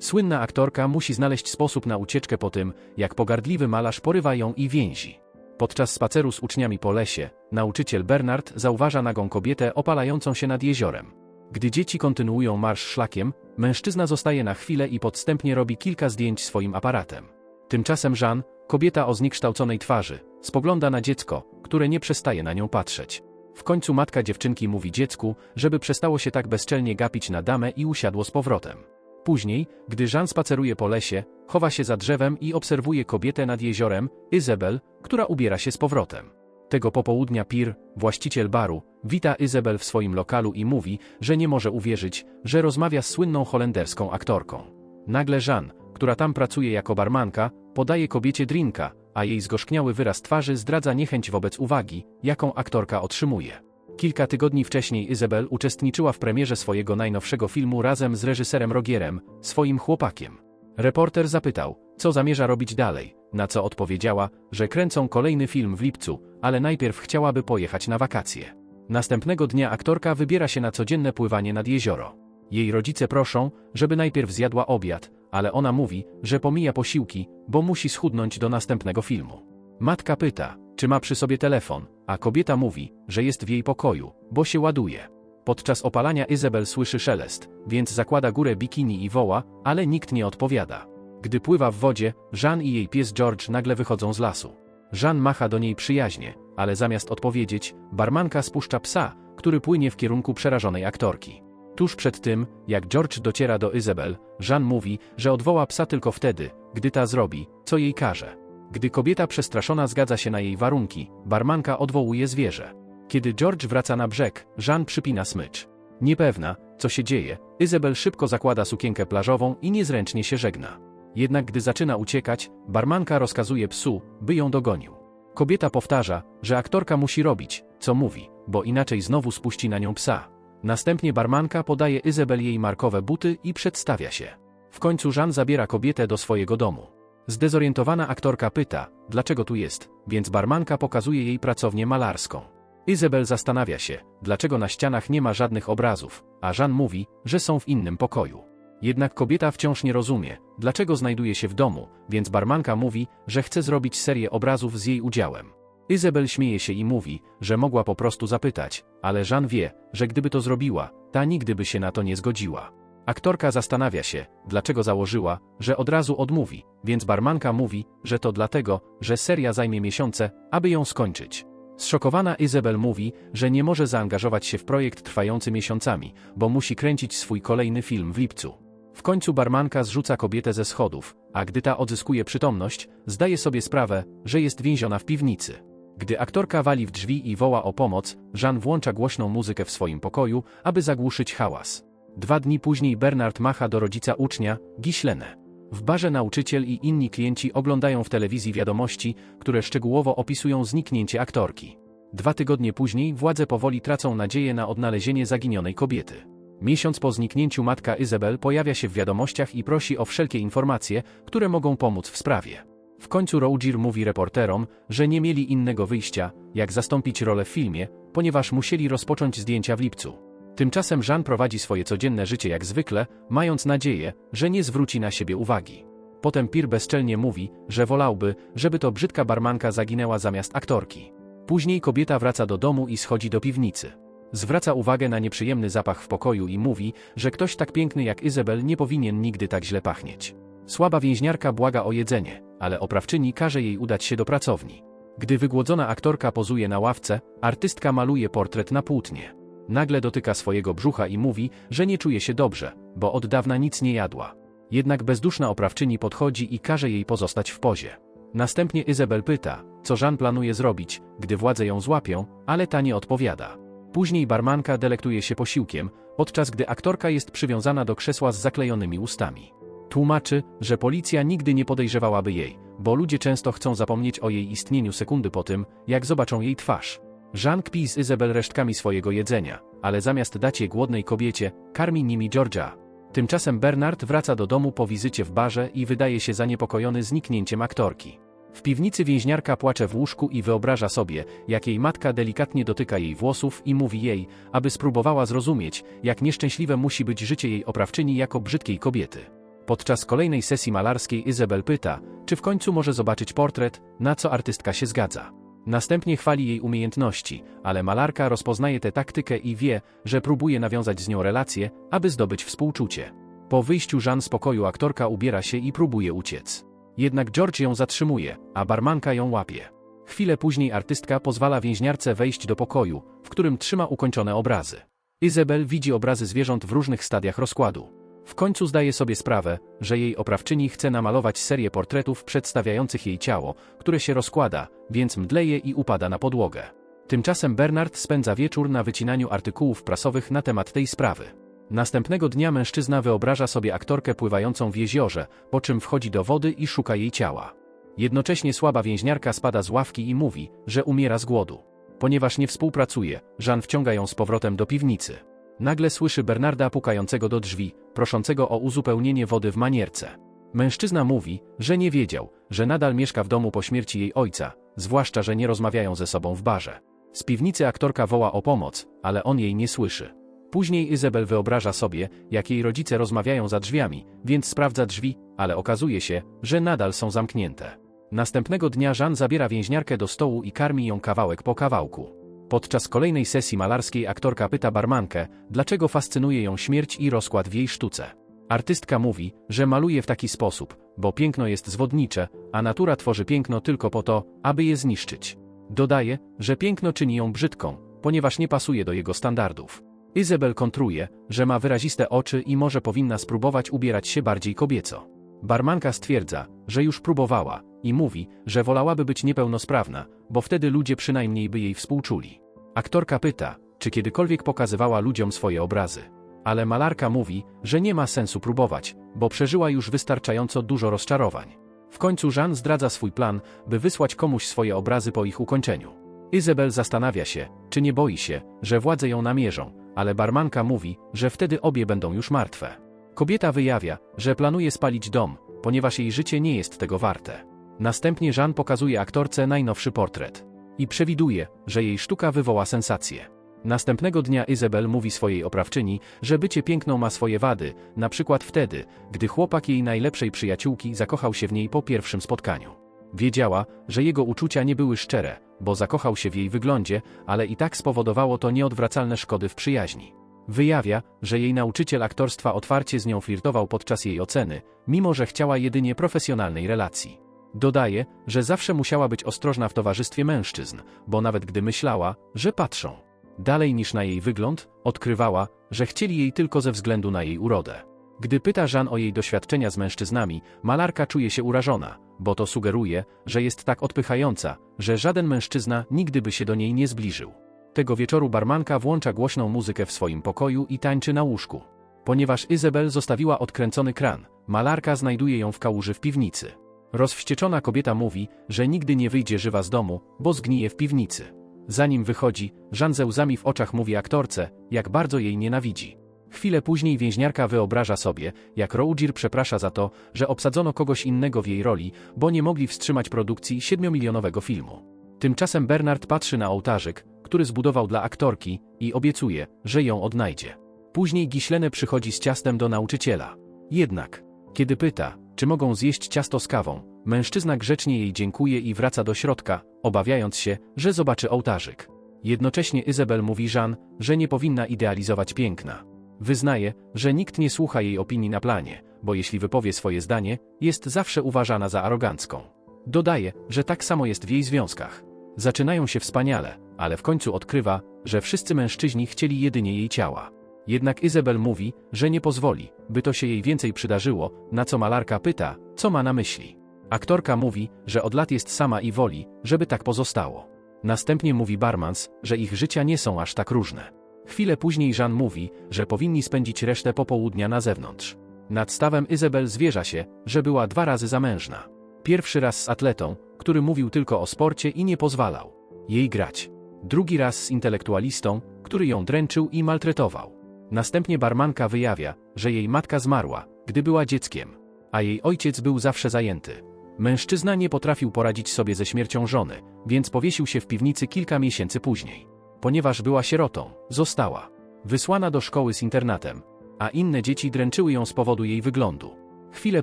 Słynna aktorka musi znaleźć sposób na ucieczkę po tym, jak pogardliwy malarz porywa ją i więzi. Podczas spaceru z uczniami po lesie, nauczyciel Bernard zauważa nagą kobietę opalającą się nad jeziorem. Gdy dzieci kontynuują marsz szlakiem, mężczyzna zostaje na chwilę i podstępnie robi kilka zdjęć swoim aparatem. Tymczasem Jean, kobieta o zniekształconej twarzy, spogląda na dziecko, które nie przestaje na nią patrzeć. W końcu matka dziewczynki mówi dziecku, żeby przestało się tak bezczelnie gapić na damę i usiadło z powrotem. Później, gdy Jean spaceruje po lesie, chowa się za drzewem i obserwuje kobietę nad jeziorem, Izabel, która ubiera się z powrotem. Tego popołudnia Pir, właściciel baru, wita Izabel w swoim lokalu i mówi, że nie może uwierzyć, że rozmawia z słynną holenderską aktorką. Nagle Jean, która tam pracuje jako barmanka, podaje kobiecie drinka, a jej zgorzkniały wyraz twarzy zdradza niechęć wobec uwagi, jaką aktorka otrzymuje. Kilka tygodni wcześniej Izabel uczestniczyła w premierze swojego najnowszego filmu razem z reżyserem Rogierem, swoim chłopakiem. Reporter zapytał, co zamierza robić dalej, na co odpowiedziała, że kręcą kolejny film w lipcu, ale najpierw chciałaby pojechać na wakacje. Następnego dnia aktorka wybiera się na codzienne pływanie nad jezioro. Jej rodzice proszą, żeby najpierw zjadła obiad, ale ona mówi, że pomija posiłki, bo musi schudnąć do następnego filmu. Matka pyta, czy ma przy sobie telefon, a kobieta mówi, że jest w jej pokoju, bo się ładuje. Podczas opalania Izabel słyszy szelest, więc zakłada górę bikini i woła, ale nikt nie odpowiada. Gdy pływa w wodzie, Jean i jej pies George nagle wychodzą z lasu. Jean macha do niej przyjaźnie, ale zamiast odpowiedzieć, barmanka spuszcza psa, który płynie w kierunku przerażonej aktorki. Tuż przed tym, jak George dociera do Izabel, Jean mówi, że odwoła psa tylko wtedy, gdy ta zrobi, co jej każe. Gdy kobieta przestraszona zgadza się na jej warunki, barmanka odwołuje zwierzę. Kiedy George wraca na brzeg, Jean przypina smycz. Niepewna, co się dzieje, Izabel szybko zakłada sukienkę plażową i niezręcznie się żegna. Jednak gdy zaczyna uciekać, barmanka rozkazuje psu, by ją dogonił. Kobieta powtarza, że aktorka musi robić, co mówi, bo inaczej znowu spuści na nią psa. Następnie barmanka podaje Izabel jej markowe buty i przedstawia się. W końcu Jean zabiera kobietę do swojego domu. Zdezorientowana aktorka pyta, dlaczego tu jest, więc barmanka pokazuje jej pracownię malarską. Izabel zastanawia się, dlaczego na ścianach nie ma żadnych obrazów, a Jean mówi, że są w innym pokoju. Jednak kobieta wciąż nie rozumie, dlaczego znajduje się w domu, więc barmanka mówi, że chce zrobić serię obrazów z jej udziałem. Izabel śmieje się i mówi, że mogła po prostu zapytać, ale Jean wie, że gdyby to zrobiła, ta nigdy by się na to nie zgodziła. Aktorka zastanawia się, dlaczego założyła, że od razu odmówi, więc barmanka mówi, że to dlatego, że seria zajmie miesiące, aby ją skończyć. Zszokowana Izabel mówi, że nie może zaangażować się w projekt trwający miesiącami, bo musi kręcić swój kolejny film w lipcu. W końcu barmanka zrzuca kobietę ze schodów, a gdy ta odzyskuje przytomność, zdaje sobie sprawę, że jest więziona w piwnicy. Gdy aktorka wali w drzwi i woła o pomoc, Jean włącza głośną muzykę w swoim pokoju, aby zagłuszyć hałas. Dwa dni później Bernard macha do rodzica ucznia, Giślenę. W barze nauczyciel i inni klienci oglądają w telewizji wiadomości, które szczegółowo opisują zniknięcie aktorki. Dwa tygodnie później władze powoli tracą nadzieję na odnalezienie zaginionej kobiety. Miesiąc po zniknięciu matka Izabel pojawia się w wiadomościach i prosi o wszelkie informacje, które mogą pomóc w sprawie. W końcu Roger mówi reporterom, że nie mieli innego wyjścia, jak zastąpić rolę w filmie, ponieważ musieli rozpocząć zdjęcia w lipcu. Tymczasem Jean prowadzi swoje codzienne życie jak zwykle, mając nadzieję, że nie zwróci na siebie uwagi. Potem Pir bezczelnie mówi, że wolałby, żeby to brzydka barmanka zaginęła zamiast aktorki. Później kobieta wraca do domu i schodzi do piwnicy. Zwraca uwagę na nieprzyjemny zapach w pokoju i mówi, że ktoś tak piękny jak Izabel nie powinien nigdy tak źle pachnieć. Słaba więźniarka błaga o jedzenie, ale oprawczyni każe jej udać się do pracowni. Gdy wygłodzona aktorka pozuje na ławce, artystka maluje portret na płótnie. Nagle dotyka swojego brzucha i mówi, że nie czuje się dobrze, bo od dawna nic nie jadła. Jednak bezduszna oprawczyni podchodzi i każe jej pozostać w pozie. Następnie Izabel pyta, co Jean planuje zrobić, gdy władze ją złapią, ale ta nie odpowiada. Później barmanka delektuje się posiłkiem, podczas gdy aktorka jest przywiązana do krzesła z zaklejonymi ustami. Tłumaczy, że policja nigdy nie podejrzewałaby jej, bo ludzie często chcą zapomnieć o jej istnieniu sekundy po tym, jak zobaczą jej twarz. Jean kpi z Izabel resztkami swojego jedzenia, ale zamiast dać je głodnej kobiecie, karmi nimi Georgia. Tymczasem Bernard wraca do domu po wizycie w barze i wydaje się zaniepokojony zniknięciem aktorki. W piwnicy więźniarka płacze w łóżku i wyobraża sobie, jak jej matka delikatnie dotyka jej włosów i mówi jej, aby spróbowała zrozumieć, jak nieszczęśliwe musi być życie jej oprawczyni jako brzydkiej kobiety. Podczas kolejnej sesji malarskiej Izabel pyta, czy w końcu może zobaczyć portret, na co artystka się zgadza. Następnie chwali jej umiejętności, ale malarka rozpoznaje tę taktykę i wie, że próbuje nawiązać z nią relację, aby zdobyć współczucie. Po wyjściu Jean z pokoju aktorka ubiera się i próbuje uciec. Jednak George ją zatrzymuje, a barmanka ją łapie. Chwilę później artystka pozwala więźniarce wejść do pokoju, w którym trzyma ukończone obrazy. Izabel widzi obrazy zwierząt w różnych stadiach rozkładu. W końcu zdaje sobie sprawę, że jej oprawczyni chce namalować serię portretów przedstawiających jej ciało, które się rozkłada, więc mdleje i upada na podłogę. Tymczasem Bernard spędza wieczór na wycinaniu artykułów prasowych na temat tej sprawy. Następnego dnia mężczyzna wyobraża sobie aktorkę pływającą w jeziorze, po czym wchodzi do wody i szuka jej ciała. Jednocześnie słaba więźniarka spada z ławki i mówi, że umiera z głodu. Ponieważ nie współpracuje, Jean wciąga ją z powrotem do piwnicy. Nagle słyszy Bernarda pukającego do drzwi, proszącego o uzupełnienie wody w manierce. Mężczyzna mówi, że nie wiedział, że nadal mieszka w domu po śmierci jej ojca, zwłaszcza, że nie rozmawiają ze sobą w barze. Z piwnicy aktorka woła o pomoc, ale on jej nie słyszy. Później Izabel wyobraża sobie, jak jej rodzice rozmawiają za drzwiami, więc sprawdza drzwi, ale okazuje się, że nadal są zamknięte. Następnego dnia Jean zabiera więźniarkę do stołu i karmi ją kawałek po kawałku. Podczas kolejnej sesji malarskiej aktorka pyta barmankę, dlaczego fascynuje ją śmierć i rozkład w jej sztuce. Artystka mówi, że maluje w taki sposób, bo piękno jest zwodnicze, a natura tworzy piękno tylko po to, aby je zniszczyć. Dodaje, że piękno czyni ją brzydką, ponieważ nie pasuje do jego standardów. Izabel kontruje, że ma wyraziste oczy i może powinna spróbować ubierać się bardziej kobieco. Barmanka stwierdza, że już próbowała i mówi, że wolałaby być niepełnosprawna, bo wtedy ludzie przynajmniej by jej współczuli. Aktorka pyta, czy kiedykolwiek pokazywała ludziom swoje obrazy. Ale malarka mówi, że nie ma sensu próbować, bo przeżyła już wystarczająco dużo rozczarowań. W końcu Jean zdradza swój plan, by wysłać komuś swoje obrazy po ich ukończeniu. Izabel zastanawia się, czy nie boi się, że władze ją namierzą, ale barmanka mówi, że wtedy obie będą już martwe. Kobieta wyjawia, że planuje spalić dom, ponieważ jej życie nie jest tego warte. Następnie Jean pokazuje aktorce najnowszy portret. I przewiduje, że jej sztuka wywoła sensację. Następnego dnia Izabel mówi swojej oprawczyni, że bycie piękną ma swoje wady, na przykład wtedy, gdy chłopak jej najlepszej przyjaciółki zakochał się w niej po pierwszym spotkaniu. Wiedziała, że jego uczucia nie były szczere, bo zakochał się w jej wyglądzie, ale i tak spowodowało to nieodwracalne szkody w przyjaźni. Wyjawia, że jej nauczyciel aktorstwa otwarcie z nią flirtował podczas jej oceny, mimo że chciała jedynie profesjonalnej relacji. Dodaje, że zawsze musiała być ostrożna w towarzystwie mężczyzn, bo nawet gdy myślała, że patrzą dalej niż na jej wygląd, odkrywała, że chcieli jej tylko ze względu na jej urodę. Gdy pyta Jean o jej doświadczenia z mężczyznami, malarka czuje się urażona, bo to sugeruje, że jest tak odpychająca, że żaden mężczyzna nigdy by się do niej nie zbliżył. Tego wieczoru barmanka włącza głośną muzykę w swoim pokoju i tańczy na łóżku. Ponieważ Izabel zostawiła odkręcony kran, malarka znajduje ją w kałuży w piwnicy. Rozwścieczona kobieta mówi, że nigdy nie wyjdzie żywa z domu, bo zgnije w piwnicy. Zanim wychodzi, Jean ze łzami w oczach mówi aktorce, jak bardzo jej nienawidzi. Chwilę później więźniarka wyobraża sobie, jak Roger przeprasza za to, że obsadzono kogoś innego w jej roli, bo nie mogli wstrzymać produkcji 7-milionowego filmu. Tymczasem Bernard patrzy na ołtarzyk, który zbudował dla aktorki, i obiecuje, że ją odnajdzie. Później Giślene przychodzi z ciastem do nauczyciela. Jednak, kiedy pyta, czy mogą zjeść ciasto z kawą, mężczyzna grzecznie jej dziękuje i wraca do środka, obawiając się, że zobaczy ołtarzyk. Jednocześnie Izabel mówi Jean, że nie powinna idealizować piękna. Wyznaje, że nikt nie słucha jej opinii na planie, bo jeśli wypowie swoje zdanie, jest zawsze uważana za arogancką. Dodaje, że tak samo jest w jej związkach. Zaczynają się wspaniale, ale w końcu odkrywa, że wszyscy mężczyźni chcieli jedynie jej ciała. Jednak Izabel mówi, że nie pozwoli, by to się jej więcej przydarzyło, na co malarka pyta, co ma na myśli. Aktorka mówi, że od lat jest sama i woli, żeby tak pozostało. Następnie mówi Barmans, że ich życia nie są aż tak różne. Chwilę później Jean mówi, że powinni spędzić resztę popołudnia na zewnątrz. Nad stawem Izabel zwierza się, że była dwa razy zamężna. Pierwszy raz z atletą, który mówił tylko o sporcie i nie pozwalał jej grać. Drugi raz z intelektualistą, który ją dręczył i maltretował. Następnie barmanka wyjawia, że jej matka zmarła, gdy była dzieckiem, a jej ojciec był zawsze zajęty. Mężczyzna nie potrafił poradzić sobie ze śmiercią żony, więc powiesił się w piwnicy kilka miesięcy później. Ponieważ była sierotą, została wysłana do szkoły z internatem, a inne dzieci dręczyły ją z powodu jej wyglądu. Chwilę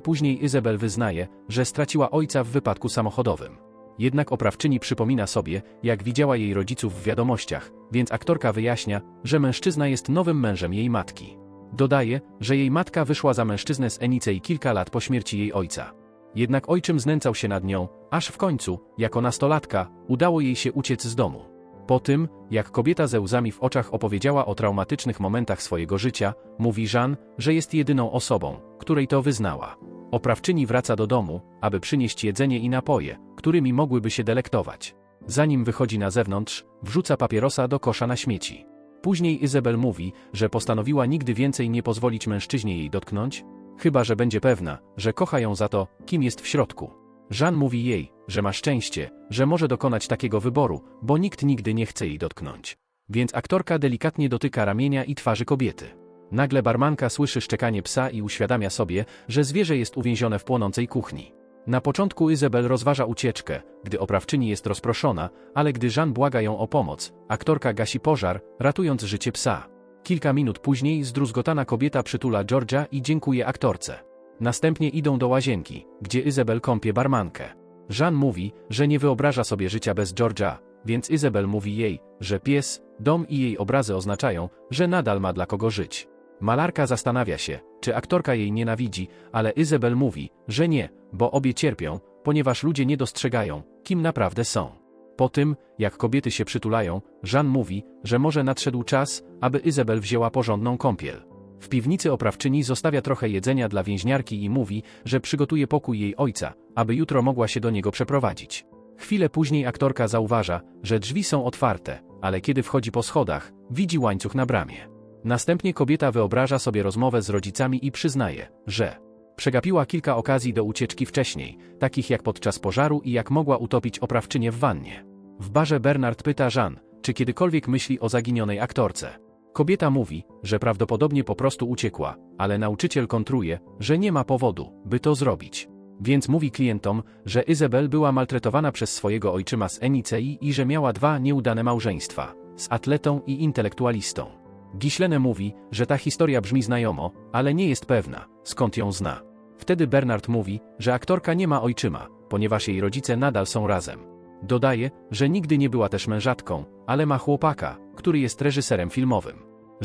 później Izabel wyznaje, że straciła ojca w wypadku samochodowym. Jednak oprawczyni przypomina sobie, jak widziała jej rodziców w wiadomościach, więc aktorka wyjaśnia, że mężczyzna jest nowym mężem jej matki. Dodaje, że jej matka wyszła za mężczyznę z Enicei kilka lat po śmierci jej ojca. Jednak ojczym znęcał się nad nią, aż w końcu, jako nastolatka, udało jej się uciec z domu. Po tym, jak kobieta ze łzami w oczach opowiedziała o traumatycznych momentach swojego życia, mówi Jean, że jest jedyną osobą, której to wyznała. Oprawczyni wraca do domu, aby przynieść jedzenie i napoje, którymi mogłyby się delektować. Zanim wychodzi na zewnątrz, wrzuca papierosa do kosza na śmieci. Później Izabel mówi, że postanowiła nigdy więcej nie pozwolić mężczyźnie jej dotknąć, chyba że będzie pewna, że kocha ją za to, kim jest w środku. Jean mówi jej, że ma szczęście, że może dokonać takiego wyboru, bo nikt nigdy nie chce jej dotknąć. Więc aktorka delikatnie dotyka ramienia i twarzy kobiety. Nagle barmanka słyszy szczekanie psa i uświadamia sobie, że zwierzę jest uwięzione w płonącej kuchni. Na początku Izabel rozważa ucieczkę, gdy oprawczyni jest rozproszona, ale gdy Jean błaga ją o pomoc, aktorka gasi pożar, ratując życie psa. Kilka minut później zdruzgotana kobieta przytula Georgia i dziękuje aktorce. Następnie idą do łazienki, gdzie Izabel kąpie barmankę. Jean mówi, że nie wyobraża sobie życia bez Georgia, więc Izabel mówi jej, że pies, dom i jej obrazy oznaczają, że nadal ma dla kogo żyć. Malarka zastanawia się, czy aktorka jej nienawidzi, ale Izabel mówi, że nie, bo obie cierpią, ponieważ ludzie nie dostrzegają, kim naprawdę są. Po tym, jak kobiety się przytulają, Jean mówi, że może nadszedł czas, aby Izabel wzięła porządną kąpiel. W piwnicy oprawczyni zostawia trochę jedzenia dla więźniarki i mówi, że przygotuje pokój jej ojca, aby jutro mogła się do niego przeprowadzić. Chwilę później aktorka zauważa, że drzwi są otwarte, ale kiedy wchodzi po schodach, widzi łańcuch na bramie. Następnie kobieta wyobraża sobie rozmowę z rodzicami i przyznaje, że przegapiła kilka okazji do ucieczki wcześniej, takich jak podczas pożaru i jak mogła utopić oprawczynię w wannie. W barze Bernard pyta Jean, czy kiedykolwiek myśli o zaginionej aktorce. Kobieta mówi, że prawdopodobnie po prostu uciekła, ale nauczyciel kontruje, że nie ma powodu, by to zrobić. Więc mówi klientom, że Izabel była maltretowana przez swojego ojczyma z Enicei i że miała dwa nieudane małżeństwa, z atletą i intelektualistą. Giślene mówi, że ta historia brzmi znajomo, ale nie jest pewna, skąd ją zna. Wtedy Bernard mówi, że aktorka nie ma ojczyma, ponieważ jej rodzice nadal są razem. Dodaje, że nigdy nie była też mężatką, ale ma chłopaka, który jest reżyserem filmowym.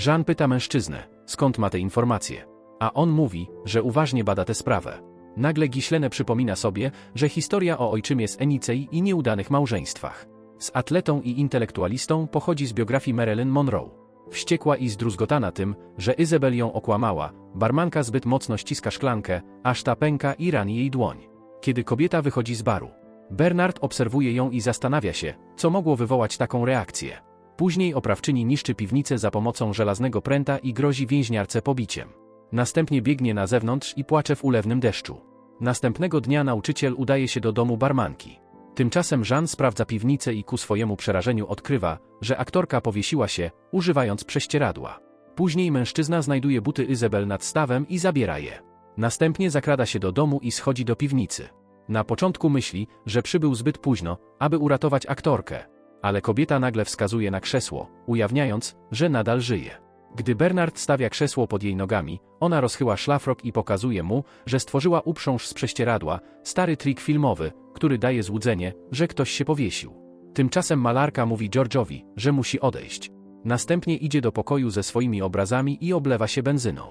Jean pyta mężczyznę, skąd ma te informacje. A on mówi, że uważnie bada tę sprawę. Nagle Giślene przypomina sobie, że historia o ojczymie z Enicei i nieudanych małżeństwach. Z atletą i intelektualistą pochodzi z biografii Marilyn Monroe. Wściekła i zdruzgotana tym, że Izabel ją okłamała, barmanka zbyt mocno ściska szklankę, aż ta pęka i rani jej dłoń. Kiedy kobieta wychodzi z baru, Bernard obserwuje ją i zastanawia się, co mogło wywołać taką reakcję. Później oprawczyni niszczy piwnicę za pomocą żelaznego pręta i grozi więźniarce pobiciem. Następnie biegnie na zewnątrz i płacze w ulewnym deszczu. Następnego dnia nauczyciel udaje się do domu barmanki. Tymczasem Jean sprawdza piwnicę i ku swojemu przerażeniu odkrywa, że aktorka powiesiła się, używając prześcieradła. Później mężczyzna znajduje buty Izabel nad stawem i zabiera je. Następnie zakrada się do domu i schodzi do piwnicy. Na początku myśli, że przybył zbyt późno, aby uratować aktorkę. Ale kobieta nagle wskazuje na krzesło, ujawniając, że nadal żyje. Gdy Bernard stawia krzesło pod jej nogami, ona rozchyła szlafrok i pokazuje mu, że stworzyła uprząż z prześcieradła, stary trik filmowy, który daje złudzenie, że ktoś się powiesił. Tymczasem malarka mówi George'owi, że musi odejść. Następnie idzie do pokoju ze swoimi obrazami i oblewa się benzyną.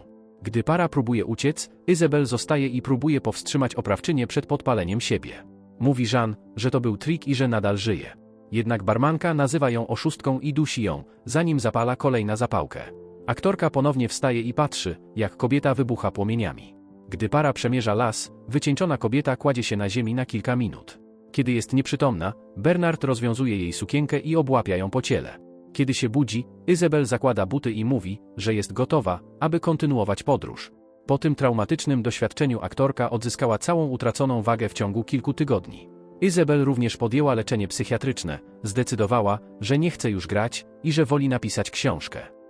Gdy para próbuje uciec, Izabel zostaje i próbuje powstrzymać oprawczynię przed podpaleniem siebie. Mówi Jean, że to był trik i że nadal żyje. Jednak barmanka nazywa ją oszustką i dusi ją, zanim zapala kolejna zapałkę. Aktorka ponownie wstaje i patrzy, jak kobieta wybucha płomieniami. Gdy para przemierza las, wycieńczona kobieta kładzie się na ziemi na kilka minut. Kiedy jest nieprzytomna, Bernard rozwiązuje jej sukienkę i obłapia ją po ciele. Kiedy się budzi, Izabel zakłada buty i mówi, że jest gotowa, aby kontynuować podróż. Po tym traumatycznym doświadczeniu aktorka odzyskała całą utraconą wagę w ciągu kilku tygodni. Izabel również podjęła leczenie psychiatryczne, zdecydowała, że nie chce już grać i że woli napisać książkę.